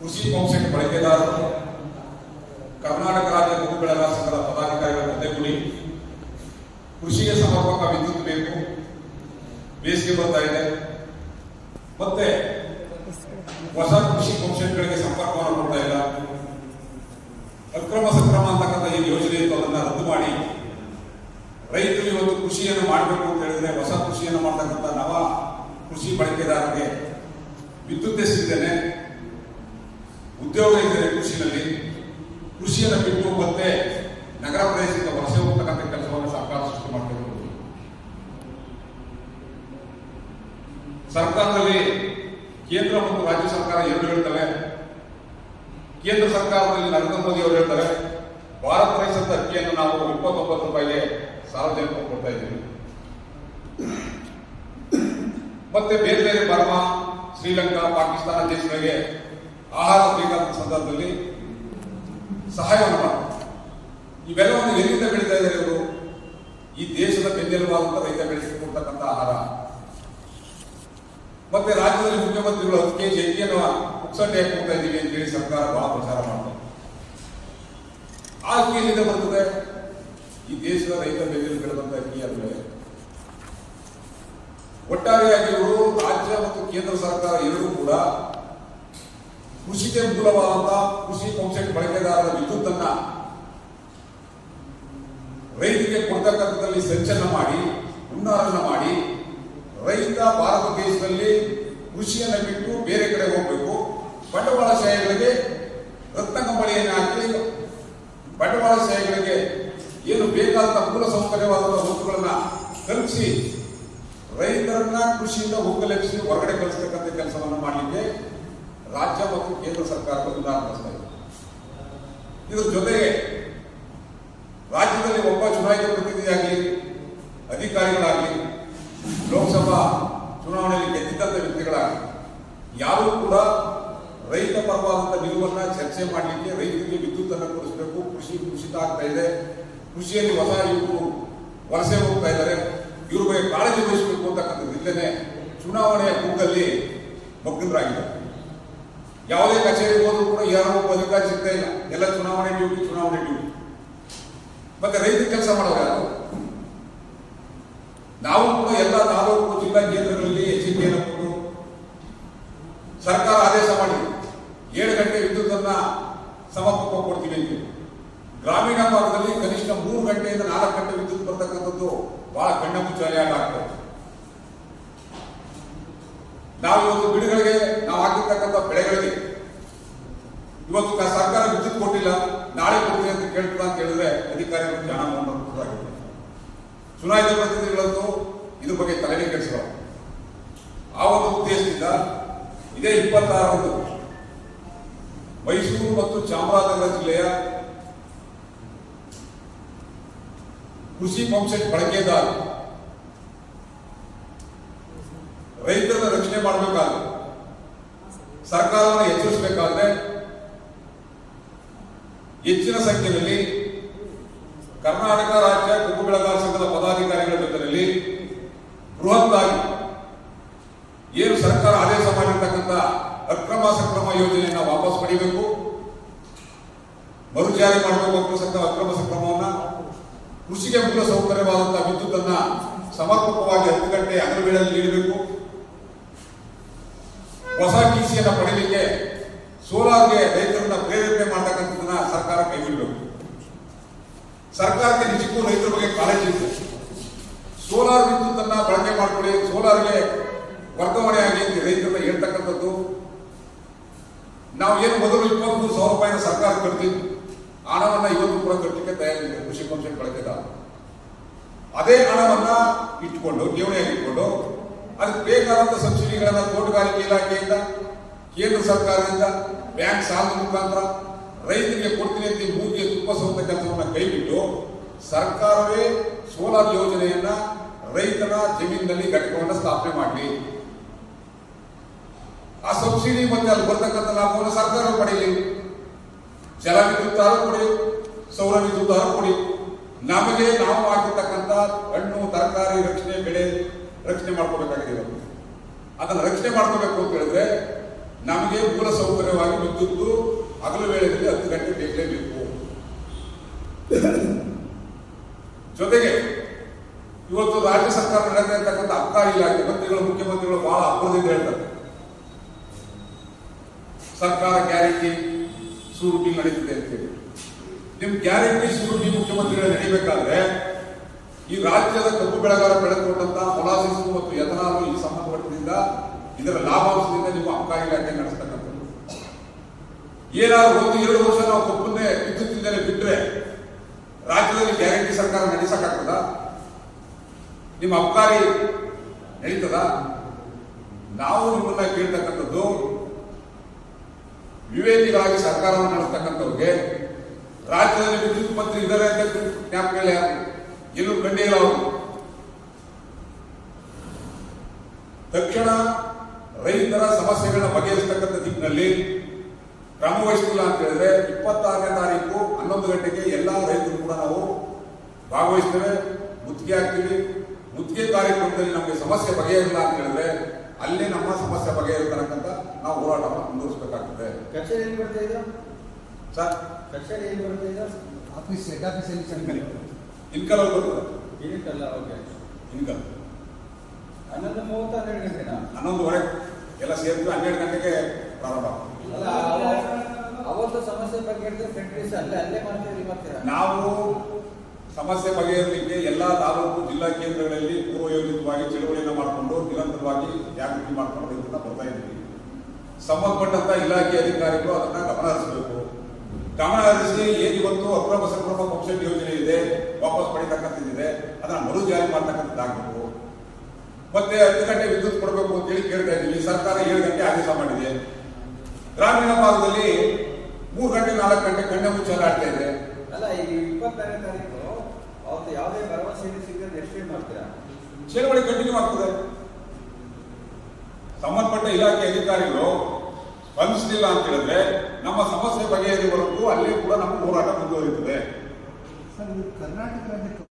ಕೃಷಿ ಪಂಪ್ಸೆಟ್ ಬಳಕೆದಾರರು, ಕರ್ನಾಟಕ ರಾಜ್ಯ ಭೂ ಬೆಳೆಗಾರ ಸಂಘದ ಪದಾಧಿಕಾರಿಗಳ ಜೊತೆಗೂಡಿ ಕೃಷಿಗೆ ಸಮರ್ಪಕ ವಿದ್ಯುತ್ ಬೇಕು, ಬೇಸಿಗೆ ಬರ್ತಾ ಇದೆ. ಮತ್ತೆ ಹೊಸ ಕೃಷಿ ಪಂಪ್ಸೆಟ್ಗಳಿಗೆ ಸಂಪರ್ಕವನ್ನು ಕೊಡ್ತಾ ಇಲ್ಲ. ಅಕ್ರಮ ಸಕ್ರಮ ಅಂತಕ್ಕಂಥ ಏನು ಯೋಜನೆ ಇತ್ತು, ಅದನ್ನ ರದ್ದು ಮಾಡಿ. ರೈತರು ಇವತ್ತು ಕೃಷಿಯನ್ನು ಮಾಡಬೇಕು ಅಂತ ಹೇಳಿದ್ರೆ ಹೊಸ ಕೃಷಿಯನ್ನು ಮಾಡ್ತಕ್ಕಂಥ ನವ ಕೃಷಿ ಬಳಕೆದಾರರಿಗೆ ವಿದ್ಯುತ್ ಸಿಗ್ತೇನೆ ಉದ್ಯೋಗ ಇದ್ದರೆ ಕೃಷಿನಲ್ಲಿ, ಕೃಷಿಯನ್ನು ಬಿಟ್ಟು ಮತ್ತೆ ನಗರ ಪ್ರದೇಶದಿಂದ ವಲಸೆ ಹೋಗ್ತಕ್ಕಂಥ ಕೆಲಸವನ್ನು ಸರ್ಕಾರ ಸೃಷ್ಟಿ ಮಾಡಬೇಕು ಸರ್ಕಾರದಲ್ಲಿ ಕೇಂದ್ರ ಮತ್ತು ರಾಜ್ಯ ಸರ್ಕಾರ ಎರಡು ಹೇಳ್ತವೆ. ಕೇಂದ್ರ ಸರ್ಕಾರದಲ್ಲಿ ನರೇಂದ್ರ ಮೋದಿ ಅವರು ಹೇಳ್ತಾರೆ, ಭಾರತ ರೈಸದ ಅಕ್ಕಿಯನ್ನು ನಾವು ಇಪ್ಪತ್ತೊಂಬತ್ತು ರೂಪಾಯಿಗೆ ಸಾರ್ವಜನಿಕರು ಕೊಡ್ತಾ ಇದ್ದೀವಿ. ಮತ್ತೆ ಬೇರೆ ಬೇರೆ ಬರ್ಮಾ, ಶ್ರೀಲಂಕಾ, ಪಾಕಿಸ್ತಾನ ದೇಶಗಳಿಗೆ ಆಹಾರ ಬೇಕಾದ ಸಂದರ್ಭದಲ್ಲಿ ಸಹಾಯವನ್ನು ಮಾಡ್ತಾರೆ. ಇವೆಲ್ಲವನ್ನು ಎಲ್ಲಿಂದ ಬೆಳೀತಾ ಇದ್ದಾರೆ ಇವರು? ಈ ದೇಶದ ಬೆನ್ನೆಲುಬಾದಂತ ರೈತ ಬೆಳೆಸಿಕೊಡ್ತಕ್ಕಂಥ ಆಹಾರ. ಮತ್ತೆ ರಾಜ್ಯದಲ್ಲಿ ಮುಖ್ಯಮಂತ್ರಿಗಳು ಹತ್ತು ಕೆಜಿ ಅಕ್ಕಿಯನ್ನು ಪುಕ್ಸಟ್ಟೆ ಕೊಡ್ತಾ ಇದ್ದೀವಿ ಅಂತ ಹೇಳಿ ಸರ್ಕಾರ ಬಹಳ ಪ್ರಚಾರ ಮಾಡ್ತಾರೆ ಆ ಅಕ್ಕಿ ಬರ್ತದೆ. ಈ ದೇಶದ ರೈತ ಬೆನ್ನೆಲು ಬೆಳೆದಂತ ಅಕ್ಕಿ ಅಂದ್ರೆ ಒಟ್ಟಾರೆಯಾಗಿ ಇವರು ರಾಜ್ಯ ಮತ್ತು ಕೇಂದ್ರ ಸರ್ಕಾರ ಎರಡೂ ಕೂಡ ಕೃಷಿಗೆ ಮೂಲವಾದಂತಹ ಕೃಷಿ ಪಂಪ್ಸೆಟ್ ಬಳಕೆದಾರರ ವಿದ್ಯುತ್ ಅನ್ನ ರೈತರಿಗೆ ಕೊಡ್ತಕ್ಕಂಥದ್ದಲ್ಲಿ ಸಂಚಲನ ಮಾಡಿ ಹುನ್ನಾರನ್ನ ಮಾಡಿ, ರೈತ ಭಾರತ ದೇಶದಲ್ಲಿ ಕೃಷಿಯನ್ನು ಬಿಟ್ಟು ಬೇರೆ ಕಡೆ ಹೋಗಬೇಕು. ಬಂಡವಾಳಶಾಹಿಗಳಿಗೆ ರತ್ನಕಂಬಳಿಯನ್ನು ಹಾಕಿ ಬಂಡವಾಳಶಾಹಿಗಳಿಗೆ ಏನು ಬೇಕಾದ ಮೂಲ ಸೌಕರ್ಯವಾದಂತಹ ವಸ್ತುಗಳನ್ನ ಕಲ್ಪಿಸಿ ರೈತರನ್ನ ಕೃಷಿಯಿಂದ ಒಕ್ಕಲೆಬ್ಬಿಸಿ ಹೊರಗಡೆ ಕಳಿಸ್ತಕ್ಕಂಥ ಕೆಲಸವನ್ನು ಮಾಡಲಿಕ್ಕೆ ರಾಜ್ಯ ಮತ್ತು ಕೇಂದ್ರ ಸರ್ಕಾರಗಳು ನಡೆಸ್ತಾ ಇದೆ ಇದರ ಜೊತೆಗೆ ರಾಜ್ಯದಲ್ಲಿ ಒಬ್ಬ ಚುನಾಯಿತ ಪ್ರತಿನಿಧಿಯಾಗಲಿ, ಅಧಿಕಾರಿಗಳಾಗಲಿ, ಲೋಕಸಭಾ ಚುನಾವಣೆಯಲ್ಲಿ ಗೆದ್ದಿದ್ದಂಥ ವ್ಯಕ್ತಿಗಳಾಗಲಿ, ಯಾರೂ ಕೂಡ ರೈತ ಪರವಾದಂಥ ನಿಲುವನ್ನು ಚರ್ಚೆ ಮಾಡಲಿಕ್ಕೆ ರೈತರಿಗೆ ವಿದ್ಯುತ್ ಅನ್ನು ಕೊಡಿಸಬೇಕು, ಕೃಷಿ ಕುಸಿತ ಆಗ್ತಾ ಇದೆ, ಕೃಷಿಯಲ್ಲಿ ಹೊಸ ಇವರು ವಲಸೆ ಹೋಗ್ತಾ ಇದ್ದಾರೆ, ಇವ್ರ ಬಗ್ಗೆ ಕಾಳಜಿ ವಹಿಸಬೇಕು ಅಂತಕ್ಕಂಥದ್ದು ಇಲ್ಲದೆ ಚುನಾವಣೆಯ ಕೂಗಲ್ಲಿ ಮಗ್ನರಾಗಿದ್ದಾರೆ. ಯಾವುದೇ ಕಚೇರಿಗೆ ಹೋದ್ರು ಕೂಡ ಯಾರೋ ಅಧಿಕಾರಿ ಸಿಗ್ತಾ ಇಲ್ಲ. ಎಲ್ಲ ಚುನಾವಣೆ ಡ್ಯೂಟಿ ಚುನಾವಣೆ ಡ್ಯೂಟಿ ಮತ್ತೆ ರೈತ ಕೆಲಸ ಮಾಡೋರು ಯಾರು? ನಾವು ಕೂಡ ಎಲ್ಲ ತಾಲೂಕು, ಜಿಲ್ಲಾ ಕೇಂದ್ರಗಳಲ್ಲಿ ಎಚ್ಚರಿಕೆಯನ್ನು ಕೊಟ್ಟು ಸರ್ಕಾರ ಆದೇಶ ಮಾಡಿ ಏಳು ಗಂಟೆ ವಿದ್ಯುತ್ ಅನ್ನ ಸಮರ್ಪಕ ಕೊಡ್ತೀವಿ ಅಂತ. ಗ್ರಾಮೀಣ ಭಾಗದಲ್ಲಿ ಕನಿಷ್ಠ ಮೂರು ಗಂಟೆಯಿಂದ ನಾಲ್ಕು ಗಂಟೆ ವಿದ್ಯುತ್ ಬರ್ತಕ್ಕಂಥದ್ದು ಬಹಳ ಕಣ್ಣ ಮುಚ್ಚಾಲೆಯಾಗಿ ಆಗ್ತದೆ ನಾವು ಇವತ್ತು ಗಿಡಗಳಿಗೆ ನಾವು ಹಾಕಿರ್ತಕ್ಕಂಥ ಬೆಳೆಗಳಿಗೆ ಇವತ್ತು ಸರ್ಕಾರ ವಿದ್ಯುತ್ ಕೊಟ್ಟಿಲ್ಲ, ನಾಳೆ ಕೊಡ್ತೀವಿ ಅಂತ ಕೇಳ್ತೀರಾ ಅಂತ ಹೇಳಿದ್ರೆ ಅಧಿಕಾರಿಗಳು ಜ್ಞಾನ ಮಾಡಬೇಕಾಗಿದೆ ಚುನಾಯಿತ ಪ್ರತಿನಿಧಿಗಳಂತೂ ಇದ್ರ ಬಗ್ಗೆ ತಲೆಗೆ ಕೆಡಿಸಿಲ್ಲ ಆ ಒಂದು ಉದ್ದೇಶದಿಂದ ಇದೇ ಇಪ್ಪತ್ತಾರರಂದು ಮೈಸೂರು ಮತ್ತು ಚಾಮರಾಜನಗರ ಜಿಲ್ಲೆಯ ಕೃಷಿ ಪಂಪ್ಸೆಟ್ ಬಳಕೆದಾರ ರೈತರನ್ನ ರಕ್ಷಣೆ ಮಾಡಬೇಕಾದ್ರೆ, ಸರ್ಕಾರವನ್ನು ಎಚ್ಚರಿಸಬೇಕಾದ್ರೆ ಹೆಚ್ಚಿನ ಸಂಖ್ಯೆಯಲ್ಲಿ ಕರ್ನಾಟಕ ರಾಜ್ಯ ಕಬ್ಬು ಬೆಳೆಗಾರ ಸಂಘದ ಪದಾಧಿಕಾರಿಗಳ ಜೊತೆಯಲ್ಲಿ ಬೃಹತ್ತಾಗಿ ಏನು ಸರ್ಕಾರ ಆದೇಶ ಮಾಡಿರ್ತಕ್ಕಂಥ ಅಕ್ರಮ ಸಕ್ರಮ ಯೋಜನೆಯನ್ನ ವಾಪಸ್ ಪಡಿಬೇಕು, ಮರುಜಾರಿ ಮಾಡಬೇಕು ಅಕ್ರಮ ಸಕ್ರಮವನ್ನ ಕೃಷಿಗೆ ಮೂಲ ಸೌಕರ್ಯವಾದಂತಹ ವಿದ್ಯುತ್ತನ್ನ ಸಮರ್ಪಕವಾಗಿ ಹತ್ತು ಗಂಟೆ ವೇಳೆಯಲ್ಲಿ ನೀಡಬೇಕು. ಹೊಸ ಟಿಸಿಯನ್ನು ಪಡೆಯಲಿಕ್ಕೆ ಸೋಲಾರ್ಗೆ ರೈತರನ್ನ ಪ್ರೇರೇಪಣೆ ಮಾಡತಕ್ಕಂಥದ್ದನ್ನ ಸರ್ಕಾರ ಕೈಬಿಡಬೇಕು ಸರ್ಕಾರಕ್ಕೆ ನಿಜಕ್ಕೂ ರೈತರ ಬಗ್ಗೆ ಕಾಳಜಿ ಇದೆ ಸೋಲಾರ್ ವಿದ್ಯುತ್ ಅನ್ನ ಬಳಕೆ ಮಾಡಿಕೊಳ್ಳಿ. ಸೋಲಾರ್ಗೆ ವರ್ಗಾವಣೆ ಆಗಿ ರೈತರನ್ನ ಹೇಳ್ತಕ್ಕಂಥದ್ದು. ನಾವು ಏನು ಮೊದಲು ಇಪ್ಪತ್ಮೂರು ಸಾವಿರ ರೂಪಾಯಿನ ಸರ್ಕಾರ ಕಟ್ತಿದ್ವಿ ಹಣವನ್ನ ಇವತ್ತು ಕೂಡ ಕಟ್ಟಲಿಕ್ಕೆ ತಯಾರಿದೆ ಕೃಷಿ ಪಂಪ್ಸೆಟ್ ಬಳಕೆದಾರ. ಅದೇ ಹಣವನ್ನ ಇಟ್ಕೊಂಡು ಠೇವಣಿಯಾಗಿ ಇಟ್ಕೊಂಡು, ಅದಕ್ಕೆ ಬೇಕಾದಂತ ಸಬ್ಸಿಡಿಗಳನ್ನ ತೋಟಗಾರಿಕೆ ಇಲಾಖೆಯಿಂದ, ಕೇಂದ್ರ ಸರ್ಕಾರದಿಂದ, ಬ್ಯಾಂಕ್ ಸಾಲದ ಮುಖಾಂತರ ರೈತರಿಗೆ ಕೊಡ್ತೀನಿ ಅಂತ ಮೂಗಿಗೆ ತುಪ್ಪ ಸೌತ ಕೆಲಸವನ್ನ ಕೈಬಿಟ್ಟು ಸರ್ಕಾರವೇ ಸೋಲಾರ್ ಯೋಜನೆಯನ್ನ ರೈತನ ಜಮೀನಿನಲ್ಲಿ ಘಟಕವನ್ನು ಸ್ಥಾಪನೆ ಮಾಡಲಿ. ಆ ಸಬ್ಸಿಡಿ ಮತ್ತೆ ಅಲ್ಲಿ ಬರ್ತಕ್ಕಂಥ ಲಾಭವನ್ನು ಸರ್ಕಾರ ಪಡೆಯಲಿ ಜಲ ವಿದ್ಯುತ್ ಕೊಡಿ, ಸೌರ ವಿದ್ಯುತ್ ಕೊಡಿ. ನಮಗೆ ನಾವು ಆಗಿರ್ತಕ್ಕಂಥ ಹಣ್ಣು, ತರಕಾರಿ ರಕ್ಷಣೆ, ಬೆಳೆ ರಕ್ಷಣೆ ಮಾಡ್ಕೋಬೇಕಾಗಿದೆ. ಅದನ್ನು ರಕ್ಷಣೆ ಮಾಡ್ಕೋಬೇಕು ಅಂತ ಹೇಳಿದ್ರೆ ನಮಗೆ ಮೂಲ ಸೌಕರ್ಯವಾಗಿ ವಿದ್ಯುತ್ ಹಗಲು ವೇಳೆಯಲ್ಲಿ ಹತ್ತು ಗಂಟೆ ಬೇಕಲೇಬೇಕು ಜೊತೆಗೆ ಇವತ್ತು ರಾಜ್ಯ ಸರ್ಕಾರ ನಡೆದ ಇರ್ತಕ್ಕಂಥ ಅಬ್ಕಾರಿ ಇಲಾಖೆ, ಮಂತ್ರಿಗಳು, ಮುಖ್ಯಮಂತ್ರಿಗಳು ಬಹಳ ಅಪರದಿಂದ ಹೇಳ್ತಾರೆ. ಸರ್ಕಾರ ಗ್ಯಾರಂಟಿ ಸೂರುಟಿ ನಡೀತಿದೆ ಅಂತೇಳಿ ನಿಮ್ ಗ್ಯಾರಂಟಿ ಸೂರುಟಿ ಮುಖ್ಯಮಂತ್ರಿಗಳು ನಡೀಬೇಕಾದ್ರೆ ಈ ರಾಜ್ಯದ ಕಬ್ಬು ಬೆಳೆಗಾರ ಬೆಳೆದುಕೊಂಡಂತಹ ಮೊಲಾಸಿಸ್ ಮತ್ತು ಎಥನಾಲ್ ಈ ಸಂಬಂಧಪಟ್ಟದಿಂದ ಇದರ ಲಾಭಾಂಶದಿಂದ ನಿಮ್ಮ ಅಕ್ಕ ಇಲಾಖೆ ನಡೆಸ್ತಕ್ಕಂಥದ್ದು. ಏನಾದ್ರು ಒಂದು ಎರಡು ವರ್ಷ ನಾವು ಕಬ್ಬನ್ನೇ ವಿದ್ಯುತ್ತಿಂದಲೇ ಬಿಟ್ಟರೆ ರಾಜ್ಯದಲ್ಲಿ ಗ್ಯಾರಂಟಿ ಸರ್ಕಾರ ನಡೆಸಕ್ಕಾಗ್ತದ? ನಿಮ್ಮ ಅಬ್ಕಾರಿ ನಡೀತದ? ನಾವು ನಿಮ್ಮನ್ನ ಕೇಳ್ತಕ್ಕಂಥದ್ದು ವಿವೇಕಿಗಳಾಗಿ ಸರ್ಕಾರವನ್ನು ನಡೆಸ್ತಕ್ಕಂಥವ್ರಿಗೆ ರಾಜ್ಯದಲ್ಲಿ ವಿದ್ಯುತ್ ಮಂತ್ರಿ ಇದ್ದಾರೆ ಅಂತ ಜ್ಞಾಪಕ ಇಲ್ಲ ಎಲ್ಲೂ ಕಂಡೇ ಇಲ್ಲ ಅವರು. ತಕ್ಷಣ ರೈತರ ಸಮಸ್ಯೆಗಳನ್ನ ಬಗೆಹರಿಸತಕ್ಕಂಥ ದಿಕ್ಕಿನಲ್ಲಿ ಕ್ರಮ ವಹಿಸಿಲ್ಲ ಅಂತ ಹೇಳಿದ್ರೆ ಇಪ್ಪತ್ತಾರನೇ ತಾರೀಕು ಹನ್ನೊಂದು ಗಂಟೆಗೆ ಎಲ್ಲಾ ರೈತರು ಕೂಡ ನಾವು ಭಾಗವಹಿಸ್ತೇವೆ, ಮುತ್ತಿಗೆ ಹಾಕ್ತೀವಿ. ಮುತ್ತಿಗೆ ಕಾರ್ಯಕ್ರಮದಲ್ಲಿ ನಮಗೆ ಸಮಸ್ಯೆ ಬಗೆಹರಿಲ್ಲ ಅಂತ ಹೇಳಿದ್ರೆ ಅಲ್ಲಿ ನಮ್ಮ ಸಮಸ್ಯೆ ಬಗೆಹರಿತಕ್ಕಂಥ ನಾವು ಹೋರಾಟ ಮುಂದುವರಿಸಬೇಕಾಗ್ತದೆ. ಕಚೇರಿ ಏನು ಬರ್ತಾ ಇದೆ? ಸರ್? ಕಚೇರಿ ಏನು ಬರ್ತಾ ಇದೆ? ಆಫೀಸ್ ಹೆಡ್ ಆಫೀಸಲ್ಲಿ ಚಂದ್ರಿ ಇನ್ಕಲ್ ಬರ್ತದೆ. ಇದಕ್ಕಲ್ಲ ಓಕೆ. ಇನ್ಕಲ್. ಹನ್ನೊಂದು ಮೂವತ್ತು ಹನ್ನೆರಡು ಗಂಟೆನಾ? ಹನ್ನೊಂದುವರೆ. ಎಲ್ಲ ಸೇರಿದ್ರೆ ಹನ್ನೆರಡು ಗಂಟೆಗೆ ಪ್ರಾರಂಭ ಅಲ್ಲ ಅವ- ಅವತ್ತು ಸಮಸ್ಯೆ ಬಗ್ಗೆ ಹೇಳಿದ್ರೆ ಫ್ಯಾಕ್ಟ್ರೀಸ್ ಅಲ್ಲೇ ಅಲ್ಲೇ ಮಾಡ್ತೀವಿ ಮಾಡ್ತೀರಾ? ನಾವು ಸಮಸ್ಯೆ ಬಗೆಹರಲಿಕ್ಕೆ ಎಲ್ಲಾ ತಾಲೂಕು ಜಿಲ್ಲಾ ಕೇಂದ್ರಗಳಲ್ಲಿ ಪೂರ್ವಯೋಜಿತವಾಗಿ ಚಳುವಳಿಯನ್ನು ಮಾಡಿಕೊಂಡು ನಿರಂತರವಾಗಿ ಜಾಗೃತಿ ಮಾಡಿಕೊಂಡು ಬರ್ತಾ ಇದ್ದೀವಿ. ಸಂಬಂಧಪಟ್ಟಂತ ಇಲಾಖೆ ಅಧಿಕಾರಿಗಳು ಅದನ್ನ ಗಮನ ಹರಿಸಬೇಕು. ಗಮನ ಹರಿಸಿ ಏನಿವತ್ತು ಅಕ್ರಮ ಸಂಕ್ರಮ ಪಂಪ್ಸೆಟ್ ಯೋಜನೆ ಇದೆ, ವಾಪಸ್ ಪಡಿತಕ್ಕಂಥದ್ದಿದೆ, ಅದನ್ನ ಮರು ಜಾರಿ ಮಾಡ್ತಕ್ಕಂಥದ್ದಾಗಬೇಕು. ಮತ್ತೆ ಹತ್ತು ಗಂಟೆ ವಿದ್ಯುತ್ ಕೊಡಬೇಕು ಅಂತ ಹೇಳಿ ಕೇಳ್ತಾ ಇದ್ದೀವಿ. ಸರ್ಕಾರ ಏಳು ಗಂಟೆ ಆದೇಶ ಮಾಡಿದೆ. ಗ್ರಾಮೀಣ ಭಾಗದಲ್ಲಿ ಮೂರು ಗಂಟೆ ನಾಲ್ಕು ಗಂಟೆ ಕಣ್ಣೆ ಮುಚ್ಚಲಾಡ್ತಾ ಇದೆ. ಅಲ್ಲ, ಈ ಇಪ್ಪತ್ತಾರನೇ ತಾರೀಕು ಯಾವುದೇ ಭರವಸೆ ಸಿಗದೆ ಎಷ್ಟೇ ಮಾಡ್ತೀರಾ? ಚಳವಳಿ ಕಂಟಿನ್ಯೂ ಆಗ್ತದೆ. ಸಂಬಂಧಪಟ್ಟ ಇಲಾಖೆ ಅಧಿಕಾರಿಗಳು ಸ್ಪಂದಿಸಲಿಲ್ಲ ಅಂತ ಹೇಳಿದ್ರೆ ನಮ್ಮ ಸಮಸ್ಯೆ ಬಗೆಹರಿವರೆಗೂ ಅಲ್ಲಿ ಕೂಡ ನಮ್ಮ ಹೋರಾಟ ಮುಂದುವರಿಯುತ್ತದೆ. ಸರ್ ಇದು ಕರ್ನಾಟಕ ರಾಜ್ಯ